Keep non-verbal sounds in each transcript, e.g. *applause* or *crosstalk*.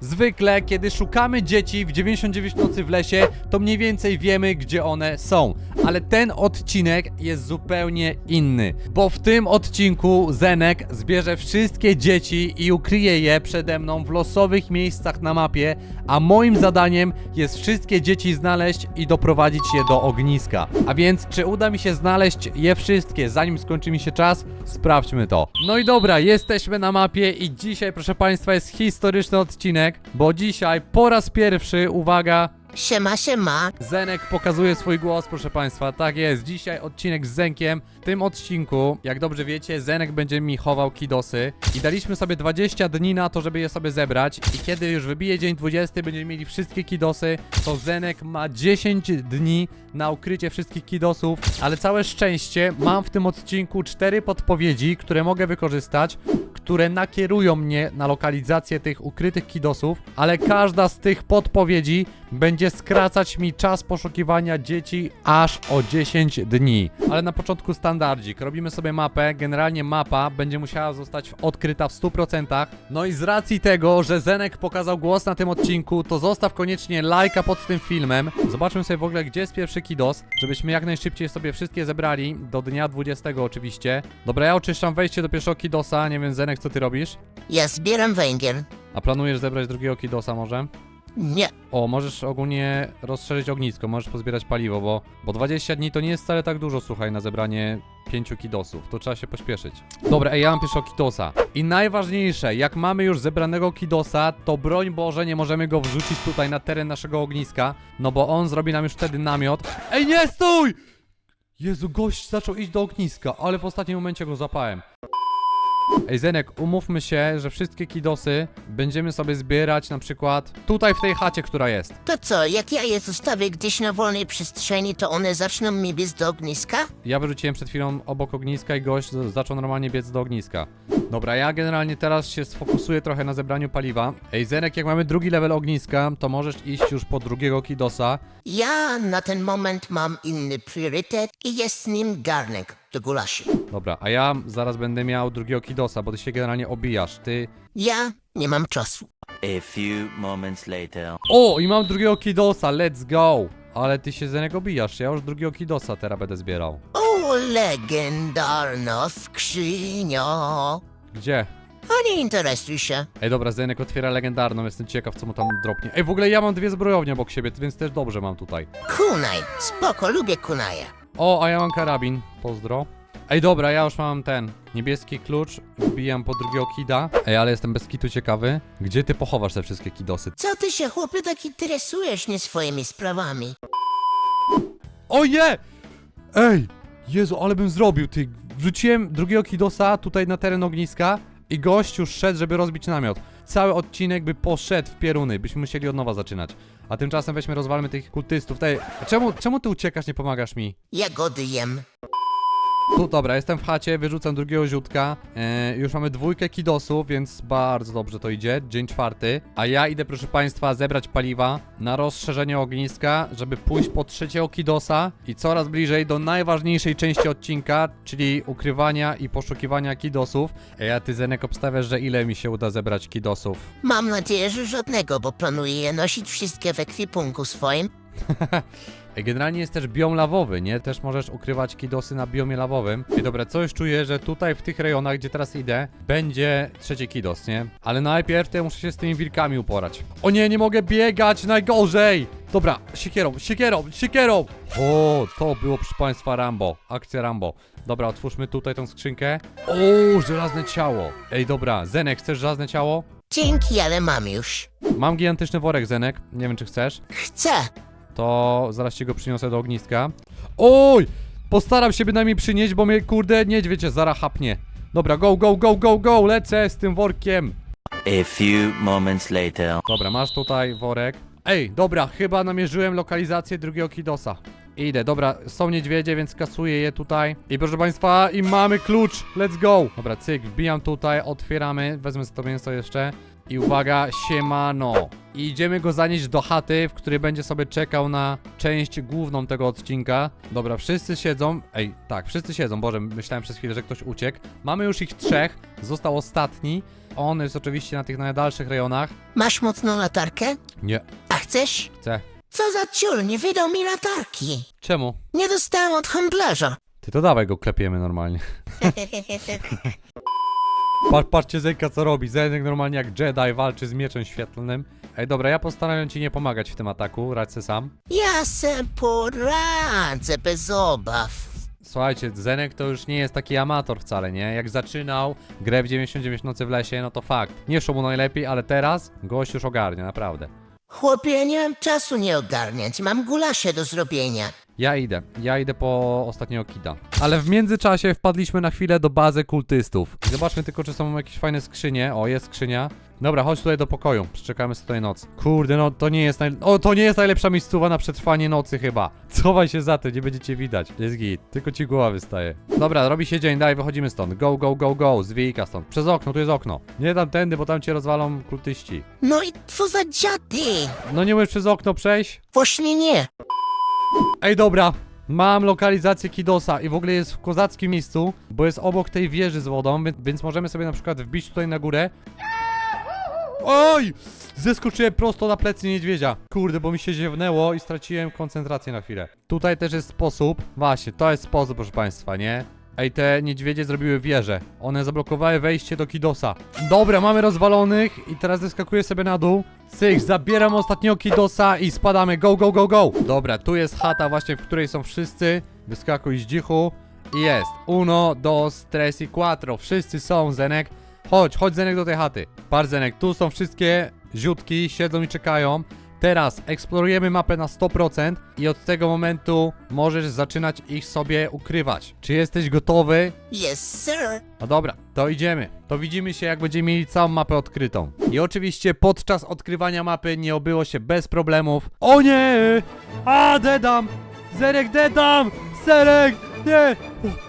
Zwykle, kiedy szukamy dzieci w 99 nocy w lesie, to mniej więcej wiemy, gdzie one są. Ale ten odcinek jest zupełnie inny, bo w tym odcinku Zenek zbierze wszystkie dzieci i ukryje je przede mną w losowych miejscach na mapie, a moim zadaniem jest wszystkie dzieci znaleźć i doprowadzić je do ogniska. A więc, czy uda mi się znaleźć je wszystkie, zanim skończy mi się czas? Sprawdźmy to. No i dobra, jesteśmy na mapie i dzisiaj, proszę Państwa, jest historyczny odcinek, bo dzisiaj po raz pierwszy, uwaga, Siema, siema. Zenek pokazuje swój głos, proszę Państwa. Tak jest, dzisiaj odcinek z Zenkiem. W tym odcinku, jak dobrze wiecie, Zenek będzie mi chował kidosy. I daliśmy sobie 20 dni na to, żeby je sobie zebrać. I kiedy już wybije dzień 20, będziemy mieli wszystkie kidosy, to Zenek ma 10 dni na ukrycie wszystkich kidosów. Ale całe szczęście, mam w tym odcinku 4 podpowiedzi, które mogę wykorzystać które nakierują mnie na lokalizację tych ukrytych kidosów, ale każda z tych podpowiedzi będzie skracać mi czas poszukiwania dzieci aż o 10 dni. Ale na początku standardzik. Robimy sobie mapę. Generalnie mapa będzie musiała zostać odkryta w 100%. No i z racji tego, że Zenek pokazał głos na tym odcinku, to zostaw koniecznie lajka pod tym filmem. Zobaczmy sobie w ogóle, gdzie jest pierwszy kidos, żebyśmy jak najszybciej sobie wszystkie zebrali. Do dnia 20 oczywiście. Dobra, ja oczyszczam wejście do pierwszego kidosa. Nie wiem, Zenek, co ty robisz? Ja zbieram węgiel. A planujesz zebrać drugiego kidosa może? Nie. O, możesz ogólnie rozszerzyć ognisko, możesz pozbierać paliwo, bo, bo 20 dni to nie jest wcale tak dużo, słuchaj, na zebranie 5 kidosów. To trzeba się pośpieszyć. Dobra, ej, ja mam pierwszego kidosa. I najważniejsze, jak mamy już zebranego kidosa, to broń Boże, nie możemy go wrzucić tutaj na teren naszego ogniska, no bo on zrobi nam już wtedy namiot. Ej, nie stój! Jezu, gość zaczął iść do ogniska, ale w ostatnim momencie go zapałem. Ej, Zenek, umówmy się, że wszystkie kidosy będziemy sobie zbierać na przykład tutaj w tej chacie, która jest. To co, jak ja je zostawię gdzieś na wolnej przestrzeni, to one zaczną mi biec do ogniska? Ja wyrzuciłem przed chwilą obok ogniska i gość z- zaczął normalnie biec do ogniska. Dobra, ja generalnie teraz się sfokusuję trochę na zebraniu paliwa. Ej, Zenek, jak mamy drugi level ogniska, to możesz iść już po drugiego kidosa. Ja na ten moment mam inny priorytet i jest nim garnek do gulaszy. Dobra, a ja zaraz będę miał drugiego kidosa, bo ty się generalnie obijasz. Ty... Ja nie mam czasu. A few moments later. O, i mam drugiego kidosa, let's go! Ale ty się Zenek obijasz, ja już drugiego kidosa teraz będę zbierał. O, legendarna skrzynia. Gdzie? A nie interesuj się. Ej, dobra, Zenek otwiera legendarną, jestem ciekaw, co mu tam dropnie. Ej, w ogóle ja mam dwie zbrojownie obok siebie, więc też dobrze mam tutaj. Kunaj, spoko, lubię kunaje. O, a ja mam karabin, pozdro. Ej, dobra, ja już mam ten niebieski klucz, wbijam po drugiego kida. Ej, ale jestem bez kitu ciekawy. Gdzie ty pochowasz te wszystkie kidosy? Co ty się, chłopie, tak interesujesz nie swoimi sprawami? O nie! Ej! Jezu, ale bym zrobił, ty. Wrzuciłem drugiego kidosa tutaj na teren ogniska i gość już szedł, żeby rozbić namiot. Cały odcinek by poszedł w pieruny, byśmy musieli od nowa zaczynać. A tymczasem weźmy, rozwalmy tych kultystów. Ej, a czemu, czemu ty uciekasz, nie pomagasz mi? Jagody jem. Tu, dobra, jestem w chacie, wyrzucam drugiego ziutka. E, już mamy dwójkę kidosów, więc bardzo dobrze to idzie. Dzień czwarty. A ja idę, proszę państwa, zebrać paliwa na rozszerzenie ogniska, żeby pójść po trzeciego kidosa i coraz bliżej do najważniejszej części odcinka, czyli ukrywania i poszukiwania kidosów. Ej, a ty, Zenek, obstawiasz, że ile mi się uda zebrać kidosów? Mam nadzieję, że żadnego, bo planuję je nosić wszystkie w ekwipunku swoim. *laughs* Ej, Generalnie jest też biom lawowy, nie? Też możesz ukrywać kidosy na biomie lawowym. I dobra, coś czuję, że tutaj w tych rejonach, gdzie teraz idę, będzie trzeci kidos, nie? Ale najpierw to ja muszę się z tymi wilkami uporać. O nie, nie mogę biegać, najgorzej! Dobra, siekierą, siekierą, siekierą! O, to było proszę państwa Rambo, akcja Rambo. Dobra, otwórzmy tutaj tą skrzynkę. O, żelazne ciało. Ej, dobra, Zenek, chcesz żelazne ciało? Dzięki, ale mam już. Mam gigantyczny worek, Zenek. Nie wiem, czy chcesz. Chcę. To zaraz ci go przyniosę do ogniska. Oj! Postaram się bynajmniej przynieść, bo mnie kurde niedźwiedź zaraz chapnie. Dobra, go, go, go, go, go! Lecę z tym workiem! A few moments later. Dobra, masz tutaj worek. Ej, dobra, chyba namierzyłem lokalizację drugiego kidosa. Idę, dobra, są niedźwiedzie, więc kasuję je tutaj. I proszę państwa, i mamy klucz! Let's go! Dobra, cyk, wbijam tutaj, otwieramy, wezmę sobie to mięso jeszcze. I uwaga, siemano. I idziemy go zanieść do chaty, w której będzie sobie czekał na część główną tego odcinka. Dobra, wszyscy siedzą. Ej, tak, wszyscy siedzą. Boże, myślałem przez chwilę, że ktoś uciekł. Mamy już ich trzech, został ostatni. On jest oczywiście na tych najdalszych rejonach. Masz mocną latarkę? Nie, A chcesz? chcę. Co za ciul, nie wydał mi latarki. Czemu? Nie dostałem od handlarza. Ty to dawaj go klepiemy normalnie. *laughs* Patrz, patrzcie Zenka co robi. Zenek normalnie jak Jedi walczy z mieczem świetlnym. Ej, dobra, ja postaram ci nie pomagać w tym ataku, radź se sam. Ja se poradzę bez obaw. Słuchajcie, Zenek to już nie jest taki amator wcale, nie? Jak zaczynał grę w 99 nocy w lesie, no to fakt. Nie szło mu najlepiej, ale teraz gość już ogarnia, naprawdę. Chłopie, nie mam czasu nie ogarniać, mam gulasze do zrobienia. Ja idę, ja idę po ostatniego kida. Ale w międzyczasie wpadliśmy na chwilę do bazy kultystów. Zobaczmy tylko, czy są jakieś fajne skrzynie. O, jest skrzynia. Dobra, chodź tutaj do pokoju. Przeczekamy sobie tutaj noc. Kurde, no to nie jest naj... O, to nie jest najlepsza miejscowa na przetrwanie nocy chyba. Schowaj się za to, nie będziecie widać. Jest git. Tylko ci głowa wystaje. Dobra, robi się dzień, daj, wychodzimy stąd. Go, go, go, go. Zwijka stąd. Przez okno, tu jest okno. Nie tam tędy, bo tam cię rozwalą kultyści. No i co za dziady? No nie możesz przez okno przejść? Właśnie nie. Ej, dobra. Mam lokalizację Kidosa i w ogóle jest w kozackim miejscu, bo jest obok tej wieży z wodą, więc, możemy sobie na przykład wbić tutaj na górę. Oj! Zeskoczyłem prosto na plecy niedźwiedzia. Kurde, bo mi się ziewnęło i straciłem koncentrację na chwilę. Tutaj też jest sposób. Właśnie, to jest sposób, proszę państwa, nie? Ej, te niedźwiedzie zrobiły wieżę. One zablokowały wejście do Kidosa. Dobra, mamy rozwalonych i teraz zeskakuję sobie na dół. Cyk, zabieram ostatniego Kidosa i spadamy. Go, go, go, go. Dobra, tu jest chata właśnie, w której są wszyscy. Wyskakuj z dzichu. I jest. Uno, dos, tres y cuatro. Wszyscy są, Zenek. Chodź, chodź Zenek do tej chaty. Par Zenek, tu są wszystkie ziutki, siedzą i czekają. Teraz eksplorujemy mapę na 100% i od tego momentu możesz zaczynać ich sobie ukrywać. Czy jesteś gotowy? Yes, sir. No dobra, to idziemy. To widzimy się, jak będziemy mieli całą mapę odkrytą. I oczywiście podczas odkrywania mapy nie obyło się bez problemów. O nie! A, dedam! Zerek, dedam! Zerek! Nie!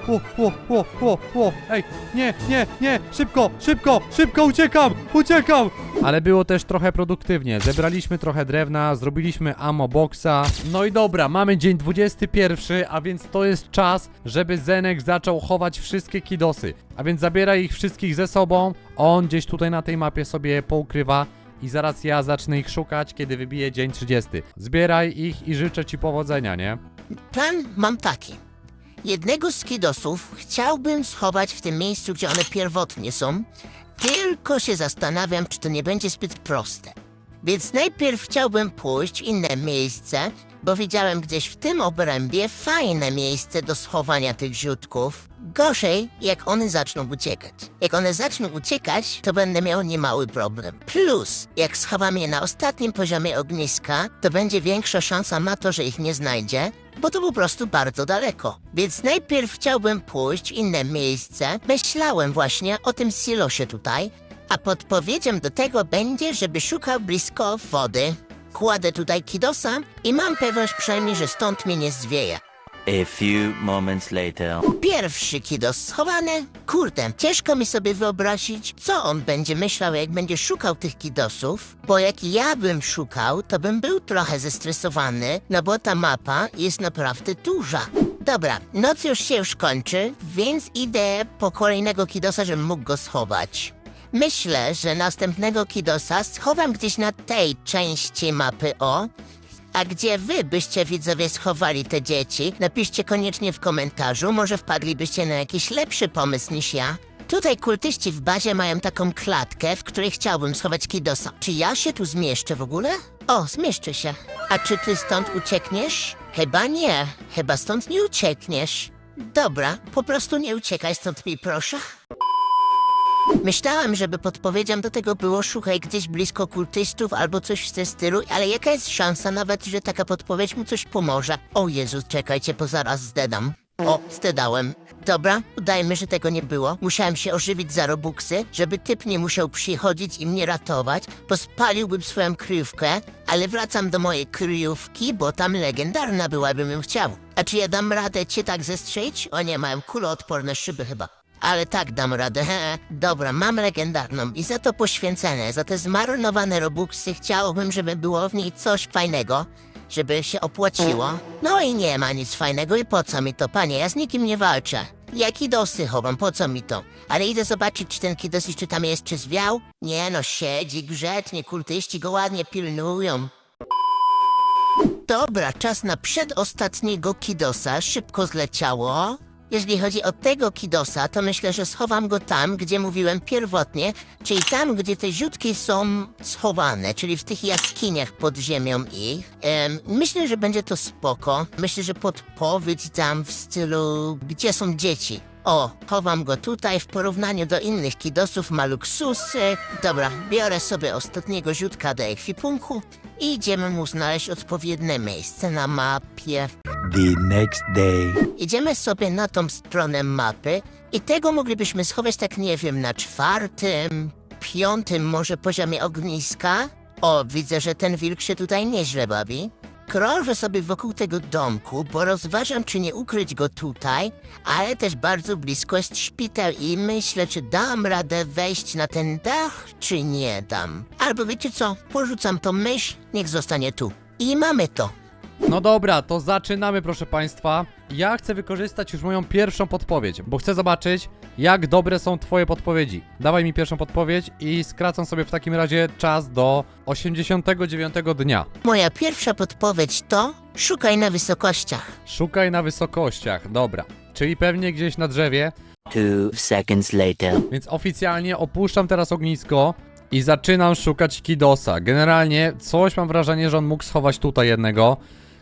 O, o, o, o, o, o. Ej, nie, nie, nie! Szybko, szybko, szybko uciekam! Uciekam! Ale było też trochę produktywnie. Zebraliśmy trochę drewna, zrobiliśmy ammo boxa. No i dobra, mamy dzień 21, a więc to jest czas, żeby Zenek zaczął chować wszystkie kidosy. A więc zabieraj ich wszystkich ze sobą. On gdzieś tutaj na tej mapie sobie poukrywa. I zaraz ja zacznę ich szukać, kiedy wybije dzień 30. Zbieraj ich i życzę ci powodzenia, nie? Plan mam taki. Jednego z kidosów chciałbym schować w tym miejscu, gdzie one pierwotnie są, tylko się zastanawiam, czy to nie będzie zbyt proste. Więc najpierw chciałbym pójść w inne miejsce, bo widziałem gdzieś w tym obrębie fajne miejsce do schowania tych ziutków. Gorzej, jak one zaczną uciekać. Jak one zaczną uciekać, to będę miał niemały problem. Plus, jak schowam je na ostatnim poziomie ogniska, to będzie większa szansa na to, że ich nie znajdzie, bo to po prostu bardzo daleko. Więc najpierw chciałbym pójść w inne miejsce. Myślałem właśnie o tym silosie tutaj, a podpowiedzią do tego będzie, żeby szukał blisko wody. Kładę tutaj kidosa i mam pewność przynajmniej, że stąd mnie nie zwieje. A few moments later. Pierwszy kidos schowany. Kurde, ciężko mi sobie wyobrazić, co on będzie myślał, jak będzie szukał tych kidosów, bo jak ja bym szukał, to bym był trochę zestresowany, no bo ta mapa jest naprawdę duża. Dobra, noc już się już kończy, więc idę po kolejnego kidosa, żebym mógł go schować. Myślę, że następnego kidosa schowam gdzieś na tej części mapy, o, a gdzie wy byście widzowie schowali te dzieci? Napiszcie koniecznie w komentarzu, może wpadlibyście na jakiś lepszy pomysł niż ja. Tutaj kultyści w bazie mają taką klatkę, w której chciałbym schować kidosa. Czy ja się tu zmieszczę w ogóle? O, zmieszczę się. A czy ty stąd uciekniesz? Chyba nie. Chyba stąd nie uciekniesz. Dobra, po prostu nie uciekaj stąd mi proszę. Myślałem, żeby podpowiedzią do tego było szukaj gdzieś blisko kultystów albo coś w tym stylu, ale jaka jest szansa nawet, że taka podpowiedź mu coś pomoże? O Jezus, czekajcie, bo zaraz zdedam. O, zdedałem. Dobra, udajmy, że tego nie było. Musiałem się ożywić za robuxy, żeby typ nie musiał przychodzić i mnie ratować, bo spaliłbym swoją kryjówkę, ale wracam do mojej kryjówki, bo tam legendarna byłabym ją chciał. A czy ja dam radę cię tak zestrzelić? O nie, mają kuloodporne szyby chyba. Ale tak dam radę. He, *laughs* dobra, mam legendarną i za to poświęcone, za te zmarnowane robuxy chciałbym, żeby było w niej coś fajnego, żeby się opłaciło. No i nie ma nic fajnego i po co mi to, panie, ja z nikim nie walczę. Ja kidosy chowam, po co mi to? Ale idę zobaczyć, czy ten kidos jeszcze tam jest, czy zwiał? Nie no, siedzi grzecznie, kultyści go ładnie pilnują. Dobra, czas na przedostatniego kidosa, szybko zleciało. Jeżeli chodzi o tego kidosa, to myślę, że schowam go tam, gdzie mówiłem pierwotnie, czyli tam, gdzie te ziutki są schowane, czyli w tych jaskiniach pod ziemią ich. Myślę, że będzie to spoko. Myślę, że podpowiedź dam w stylu, gdzie są dzieci. O, chowam go tutaj w porównaniu do innych kidosów, ma luksusy. Dobra, biorę sobie ostatniego ziutka do ekwipunku idziemy mu znaleźć odpowiednie miejsce na mapie. The next day. Idziemy sobie na tą stronę mapy i tego moglibyśmy schować tak nie wiem na czwartym, piątym może poziomie ogniska. O, widzę, że ten wilk się tutaj nieźle bawi. Krążę sobie wokół tego domku, bo rozważam, czy nie ukryć go tutaj, ale też bardzo blisko jest szpital i myślę, czy dam radę wejść na ten dach, czy nie dam. Albo wiecie co, porzucam tą myśl, niech zostanie tu. I mamy to. No dobra, to zaczynamy, proszę państwa. Ja chcę wykorzystać już moją pierwszą podpowiedź, bo chcę zobaczyć, jak dobre są twoje podpowiedzi. Dawaj mi pierwszą podpowiedź i skracam sobie w takim razie czas do 89 dnia. Moja pierwsza podpowiedź to szukaj na wysokościach. Szukaj na wysokościach, dobra. Czyli pewnie gdzieś na drzewie, Two seconds later. Więc oficjalnie opuszczam teraz ognisko i zaczynam szukać Kidosa. Generalnie coś mam wrażenie, że on mógł schować tutaj jednego,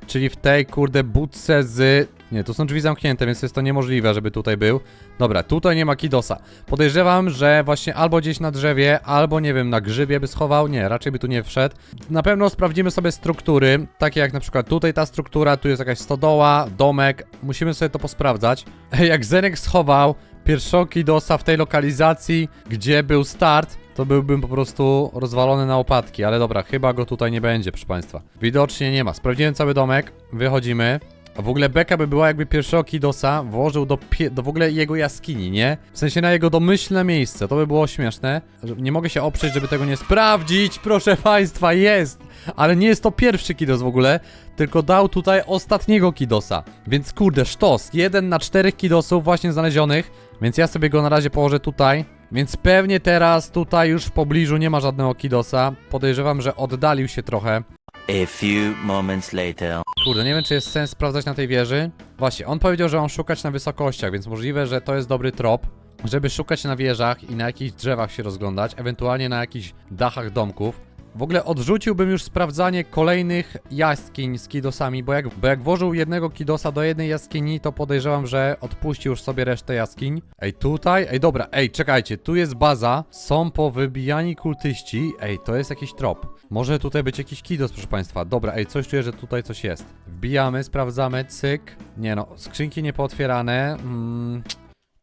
czyli w tej kurde budce z... Nie, tu są drzwi zamknięte, więc jest to niemożliwe, żeby tutaj był. Dobra, tutaj nie ma Kidosa. Podejrzewam, że właśnie albo gdzieś na drzewie, albo nie wiem, na grzybie by schował. Nie, raczej by tu nie wszedł. Na pewno sprawdzimy sobie struktury, takie jak na przykład tutaj ta struktura, tu jest jakaś stodoła, domek. Musimy sobie to posprawdzać. *laughs* Jak Zenek schował pierwszego Kidosa w tej lokalizacji, gdzie był start, to byłbym po prostu rozwalony na opadki, ale dobra, chyba go tutaj nie będzie, proszę Państwa. Widocznie nie ma. Sprawdziłem cały domek, wychodzimy. A w ogóle beka by była, jakby pierwszego Kidosa włożył do, do w ogóle jego jaskini, nie? W sensie na jego domyślne miejsce, to by było śmieszne. Nie mogę się oprzeć, żeby tego nie sprawdzić, *laughs* proszę Państwa, jest! Ale nie jest to pierwszy Kidos w ogóle, tylko dał tutaj ostatniego Kidosa. Więc kurde, sztos, jeden na czterech Kidosów właśnie znalezionych, więc ja sobie go na razie położę tutaj. Więc pewnie teraz tutaj już w pobliżu nie ma żadnego Kidosa. Podejrzewam, że oddalił się trochę. A few moments later. Kurde, nie wiem czy jest sens sprawdzać na tej wieży. Właśnie, on powiedział, że on szukać na wysokościach, więc możliwe, że to jest dobry trop, żeby szukać na wieżach i na jakichś drzewach się rozglądać, ewentualnie na jakichś dachach domków. W ogóle odrzuciłbym już sprawdzanie kolejnych jaskiń z kidosami, bo jak, bo jak włożył jednego kidosa do jednej jaskini, to podejrzewam, że odpuści już sobie resztę jaskiń. Ej, tutaj? Ej, dobra, ej, czekajcie, tu jest baza, są powybijani kultyści. Ej, to jest jakiś trop. Może tutaj być jakiś kidos, proszę państwa. Dobra, ej, coś czuję, że tutaj coś jest. Wbijamy, sprawdzamy, cyk. Nie no, skrzynki niepootwierane. Mm.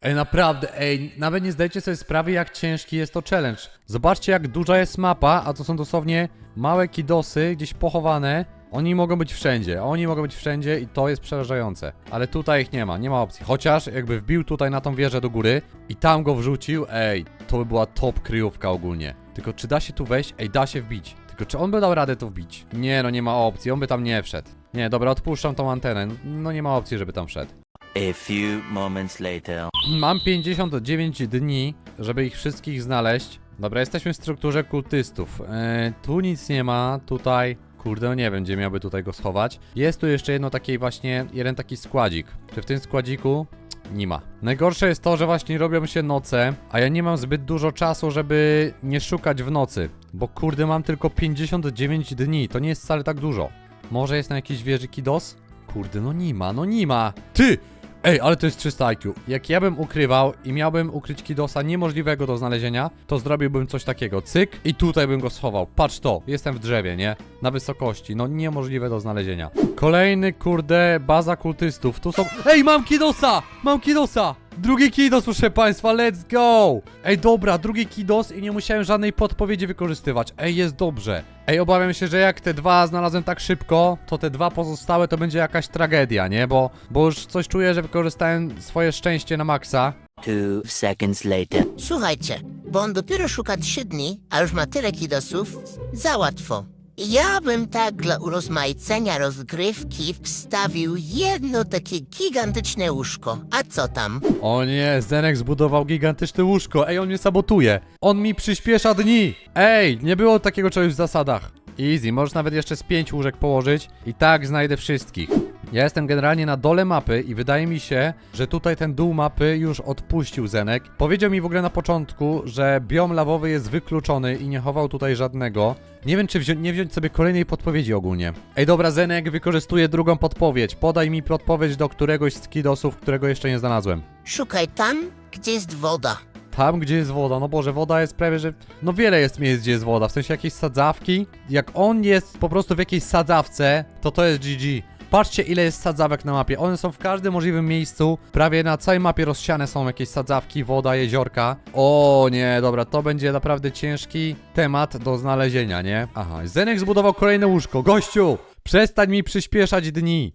Ej, naprawdę, ej, nawet nie zdajecie sobie sprawy, jak ciężki jest to challenge. Zobaczcie, jak duża jest mapa, a to są dosłownie małe kidosy, gdzieś pochowane. Oni mogą być wszędzie, oni mogą być wszędzie i to jest przerażające. Ale tutaj ich nie ma, nie ma opcji. Chociaż jakby wbił tutaj na tą wieżę do góry i tam go wrzucił, ej, to by była top kryjówka ogólnie. Tylko czy da się tu wejść? Ej, da się wbić. Tylko czy on by dał radę tu wbić? Nie, no nie ma opcji, on by tam nie wszedł. Nie, dobra, odpuszczam tą antenę. No nie ma opcji, żeby tam wszedł. A few moments later. Mam 59 dni, żeby ich wszystkich znaleźć. Dobra, jesteśmy w strukturze kultystów. E, tu nic nie ma, tutaj. Kurde, no nie wiem, gdzie miałby tutaj go schować. Jest tu jeszcze jedno taki właśnie, jeden taki składzik. Czy w tym składziku? Nie ma. Najgorsze jest to, że właśnie robią się noce, a ja nie mam zbyt dużo czasu, żeby nie szukać w nocy. Bo kurde, mam tylko 59 dni, to nie jest wcale tak dużo. Może jest na jakiejś wieży Kidos? Kurde, no nie ma, no nie ma. Ty! Ej, ale to jest 300 IQ. Jak ja bym ukrywał i miałbym ukryć Kidosa niemożliwego do znalezienia, to zrobiłbym coś takiego. Cyk i tutaj bym go schował. Patrz to, jestem w drzewie, nie? Na wysokości, no niemożliwe do znalezienia. Kolejny, kurde, baza kultystów. Tu są... Ej, mam Kidosa! Mam Kidosa! Drugi Kidos, proszę państwa, let's go! Ej, dobra, drugi Kidos i nie musiałem żadnej podpowiedzi wykorzystywać. Ej, jest dobrze. Ej, obawiam się, że jak te dwa znalazłem tak szybko, to te dwa pozostałe to będzie jakaś tragedia, nie? Bo, bo już coś czuję, że wykorzystałem swoje szczęście na maksa. Two seconds later. Słuchajcie, bo on dopiero szuka trzy dni, a już ma tyle kidosów, za łatwo. Ja bym tak dla urozmaicenia rozgrywki wstawił jedno takie gigantyczne łóżko. A co tam? O nie, Zenek zbudował gigantyczne łóżko. Ej, on mnie sabotuje. On mi przyspiesza dni. Ej, nie było takiego czegoś w zasadach. Easy, możesz nawet jeszcze z pięć łóżek położyć i tak znajdę wszystkich. Ja jestem generalnie na dole mapy i wydaje mi się, że tutaj ten dół mapy już odpuścił Zenek. Powiedział mi w ogóle na początku, że biom lawowy jest wykluczony i nie chował tutaj żadnego. Nie wiem, czy nie wziąć sobie kolejnej podpowiedzi ogólnie. Ej, dobra, Zenek wykorzystuje drugą podpowiedź. Podaj mi podpowiedź do któregoś z kidosów, którego jeszcze nie znalazłem. Szukaj tam, gdzie jest woda. Tam, gdzie jest woda, no Boże, woda jest prawie, że... No wiele jest miejsc, gdzie jest woda, w sensie jakieś sadzawki. Jak on jest po prostu w jakiejś sadzawce, to to jest GG. Patrzcie, ile jest sadzawek na mapie. One są w każdym możliwym miejscu. Prawie na całej mapie rozsiane są jakieś sadzawki, woda, jeziorka. O nie, dobra, to będzie naprawdę ciężki temat do znalezienia, nie? Aha, Zenek zbudował kolejne łóżko. Gościu, przestań mi przyspieszać dni.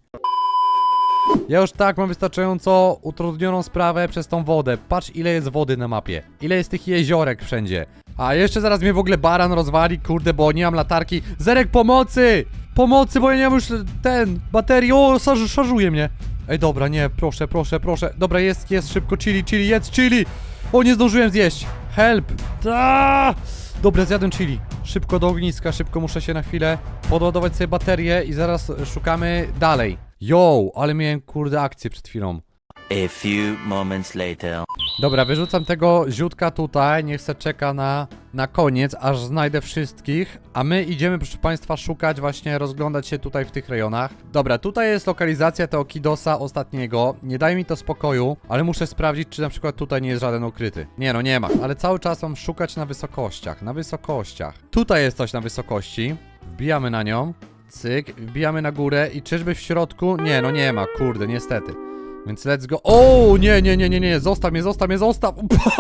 Ja już tak mam wystarczająco utrudnioną sprawę przez tą wodę. Patrz ile jest wody na mapie. Ile jest tych jeziorek wszędzie. A jeszcze zaraz mnie w ogóle baran rozwali, kurde, bo nie mam latarki. Zerek pomocy! Pomocy, bo ja nie mam już ten, baterii. O, szarż, szarżuje mnie. Ej, dobra, nie, proszę, proszę, proszę. Dobra, jest, jest, szybko, chili, chili, jedz chili! O, nie zdążyłem zjeść. Help! Ta! Dobra, zjadłem chili. Szybko do ogniska, szybko muszę się na chwilę podładować sobie baterię i zaraz szukamy dalej. Yo, ale miałem kurde akcję przed chwilą. A few moments later. Dobra, wyrzucam tego ziutka tutaj, niech se czeka na, na koniec, aż znajdę wszystkich, a my idziemy, proszę Państwa, szukać właśnie, rozglądać się tutaj w tych rejonach. Dobra, tutaj jest lokalizacja tego Kidosa ostatniego, nie daje mi to spokoju, ale muszę sprawdzić, czy na przykład tutaj nie jest żaden ukryty. Nie no, nie ma, ale cały czas mam szukać na wysokościach, na wysokościach. Tutaj jest coś na wysokości, wbijamy na nią, cyk, wbijamy na górę i czyżby w środku? Nie, no nie ma, kurde, niestety. Więc let's go. O, nie, nie, nie, nie, nie, zostaw mnie, zostaw mnie, zostaw.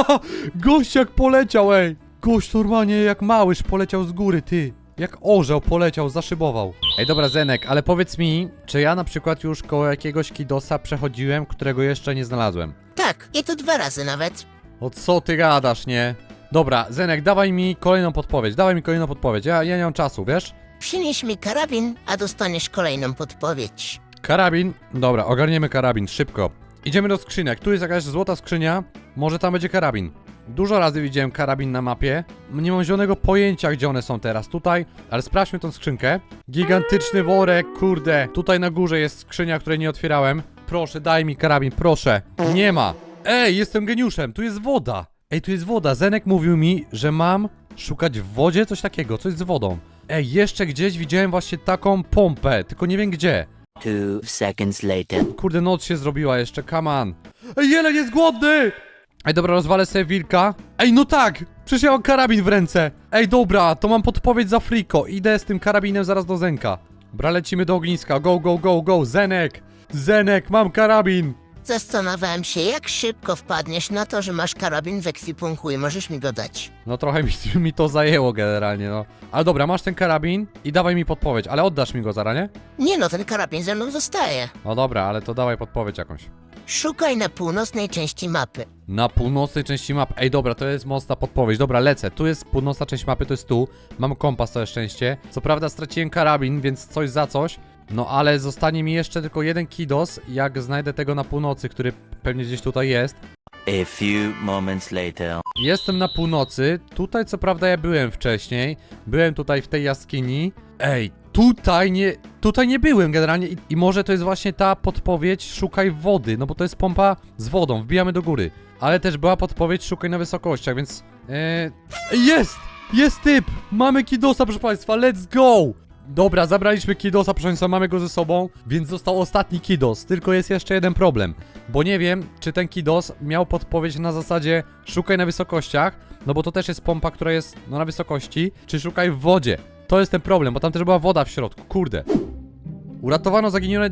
*laughs* Gość jak poleciał, ej. Gość normalnie jak małyż poleciał z góry, ty. Jak orzeł poleciał, zaszybował. Ej, dobra, Zenek, ale powiedz mi, czy ja na przykład już koło jakiegoś kidosa przechodziłem, którego jeszcze nie znalazłem? Tak, i to dwa razy nawet. O co ty gadasz, nie? Dobra, Zenek, dawaj mi kolejną podpowiedź, dawaj mi kolejną podpowiedź, ja, ja nie mam czasu, wiesz? Przynieś mi karabin, a dostaniesz kolejną podpowiedź. Karabin. Dobra, ogarniemy karabin, szybko. Idziemy do skrzynek. Tu jest jakaś złota skrzynia. Może tam będzie karabin. Dużo razy widziałem karabin na mapie. Nie mam zielonego pojęcia, gdzie one są teraz. Tutaj, ale sprawdźmy tą skrzynkę. Gigantyczny worek, kurde. Tutaj na górze jest skrzynia, której nie otwierałem. Proszę, daj mi karabin, proszę. Nie ma. Ej, jestem geniuszem. Tu jest woda. Ej, tu jest woda. Zenek mówił mi, że mam szukać w wodzie coś takiego, coś z wodą. Ej, jeszcze gdzieś widziałem właśnie taką pompę, tylko nie wiem gdzie. Two seconds later. Kurde, noc się zrobiła jeszcze, come on. Ej, jeleń jest głodny! Ej, dobra, rozwalę sobie wilka. Ej, no tak! Przecież ja mam karabin w ręce. Ej, dobra, to mam podpowiedź za friko. Idę z tym karabinem zaraz do Zenka. Dobra, lecimy do ogniska. Go, go, go, go. Zenek! Zenek, mam karabin! Zastanawiałem się, jak szybko wpadniesz na to, że masz karabin w ekwipunku i możesz mi go dać. No trochę mi, *laughs* mi to zajęło generalnie, no. Ale dobra, masz ten karabin i dawaj mi podpowiedź, ale oddasz mi go zaraz, nie? Nie no, ten karabin ze mną zostaje. No dobra, ale to dawaj podpowiedź jakąś. Szukaj na północnej części mapy. Na północnej części mapy. Ej, dobra, to jest mocna podpowiedź. Dobra, lecę. Tu jest północna część mapy, to jest tu. Mam kompas, całe szczęście. Co prawda straciłem karabin, więc coś za coś. No ale zostanie mi jeszcze tylko jeden kidos, jak znajdę tego na północy, który pewnie gdzieś tutaj jest. A few moments later. Jestem na północy. Tutaj co prawda ja byłem wcześniej. Byłem tutaj w tej jaskini. Ej, tutaj nie, tutaj nie byłem generalnie i, i może to jest właśnie ta podpowiedź szukaj wody, no bo to jest pompa z wodą, wbijamy do góry. Ale też była podpowiedź szukaj na wysokościach, więc... Yy... Jest! Jest typ! Mamy Kidosa, proszę państwa, let's go! Dobra, zabraliśmy Kidosa, proszę państwa, mamy go ze sobą, więc został ostatni Kidos. Tylko jest jeszcze jeden problem, bo nie wiem, czy ten Kidos miał podpowiedź na zasadzie szukaj na wysokościach, no bo to też jest pompa, która jest no, na wysokości, czy szukaj w wodzie. To jest ten problem, bo tam też była woda w środku, kurde. Uratowano zaginione...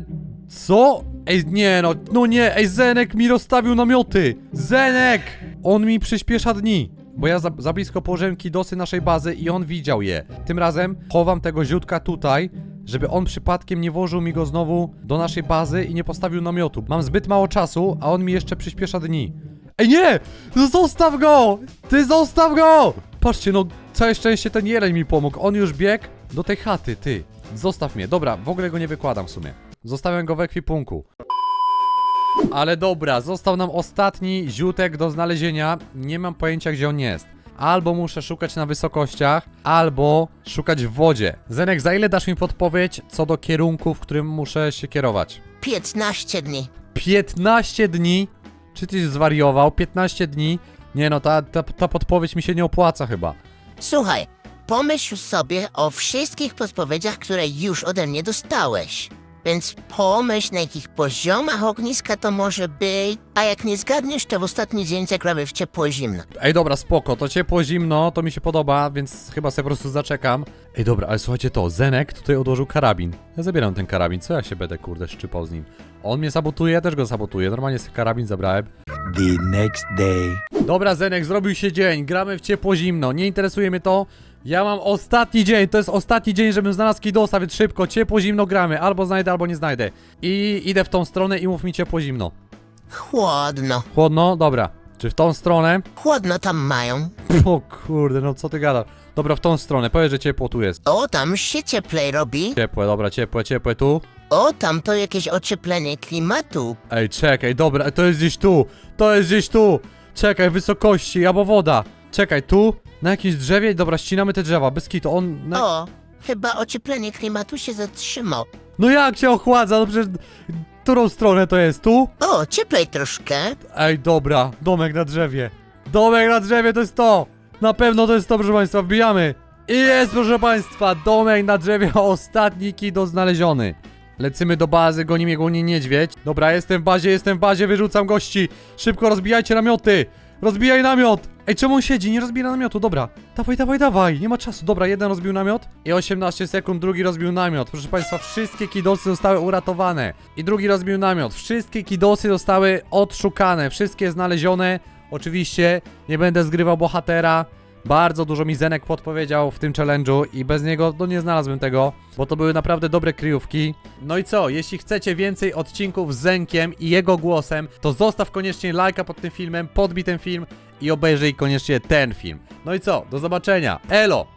Co? Ej, nie no, no nie, ej, Zenek mi rozstawił namioty! Zenek! On mi przyspiesza dni. Bo ja za, za blisko położyłem kidosy naszej bazy i on widział je. Tym razem chowam tego ziutka tutaj, żeby on przypadkiem nie włożył mi go znowu do naszej bazy i nie postawił namiotu. Mam zbyt mało czasu, a on mi jeszcze przyspiesza dni. Ej, nie! No Zostaw go! Ty zostaw go! Patrzcie, no, całe szczęście ten jeleń mi pomógł. On już biegł Do tej chaty, ty. Zostaw mnie. Dobra, w ogóle go nie wykładam w sumie. Zostawiam go w ekwipunku. Ale dobra, został nam ostatni ziutek do znalezienia. Nie mam pojęcia, gdzie on jest. Albo muszę szukać na wysokościach, albo szukać w wodzie. Zenek, za ile dasz mi podpowiedź co do kierunku, w którym muszę się kierować? 15 dni. 15 dni? Czy tyś zwariował? 15 dni? Nie no, ta, ta, ta podpowiedź mi się nie opłaca chyba. Słuchaj, pomyśl sobie o wszystkich podpowiedziach, które już ode mnie dostałeś. Więc pomyśl, na jakich poziomach ogniska to może być, a jak nie zgadniesz, to w ostatni dzień zagramy w ciepło zimno. Ej, dobra, spoko, to ciepło, zimno, to mi się podoba, więc chyba sobie po prostu zaczekam. Ej, dobra, ale słuchajcie to, Zenek tutaj odłożył karabin. Ja zabieram ten karabin, co ja się będę, kurde, szczypał z nim? On mnie sabotuje, ja też go sabotuję, normalnie sobie karabin zabrałem. The next day. Dobra, Zenek, zrobił się dzień, gramy w ciepło, zimno, nie interesuje mnie to. Ja mam ostatni dzień, to jest ostatni dzień, żebym znalazł kidosa, więc szybko, ciepło, zimno gramy, albo znajdę, albo nie znajdę. I idę w tą stronę i mów mi ciepło, zimno. Chłodno. Chłodno? Dobra. Czy w tą stronę? Chłodno tam mają. O kurde, no co ty gadasz? Dobra, w tą stronę, powiedz, że ciepło tu jest. O, tam się cieplej robi. Ciepłe, dobra, ciepłe, ciepłe tu. O, tam to jakieś ocieplenie klimatu. Ej, czekaj, dobra, to jest gdzieś tu, to jest gdzieś tu. Czekaj, wysokości, albo woda. Czekaj, tu, na jakimś drzewie, dobra, ścinamy te drzewa, bez kitu, on... Na... O, chyba ocieplenie klimatu się zatrzymało. No jak się ochładza, no przecież... Którą stronę to jest, tu? O, cieplej troszkę. Ej, dobra, domek na drzewie. Domek na drzewie to jest to! Na pewno to jest to, proszę państwa, wbijamy. I jest, proszę państwa, domek na drzewie, *laughs* ostatni kido znaleziony. Lecimy do bazy, goni mnie goni niedźwiedź. Dobra, jestem w bazie, jestem w bazie, wyrzucam gości. Szybko rozbijajcie namioty. Rozbijaj namiot! Ej, czemu on siedzi? Nie rozbija namiotu, dobra. Dawaj, dawaj, dawaj, nie ma czasu. Dobra, jeden rozbił namiot i 18 sekund, drugi rozbił namiot. Proszę państwa, wszystkie kidosy zostały uratowane. I drugi rozbił namiot. Wszystkie kidosy zostały odszukane, wszystkie znalezione. Oczywiście nie będę zgrywał bohatera. Bardzo dużo mi Zenek podpowiedział w tym challenge'u i bez niego no nie znalazłbym tego, bo to były naprawdę dobre kryjówki. No i co, jeśli chcecie więcej odcinków z Zenkiem i jego głosem, to zostaw koniecznie lajka pod tym filmem, podbij ten film i obejrzyj koniecznie ten film. No i co, do zobaczenia, elo!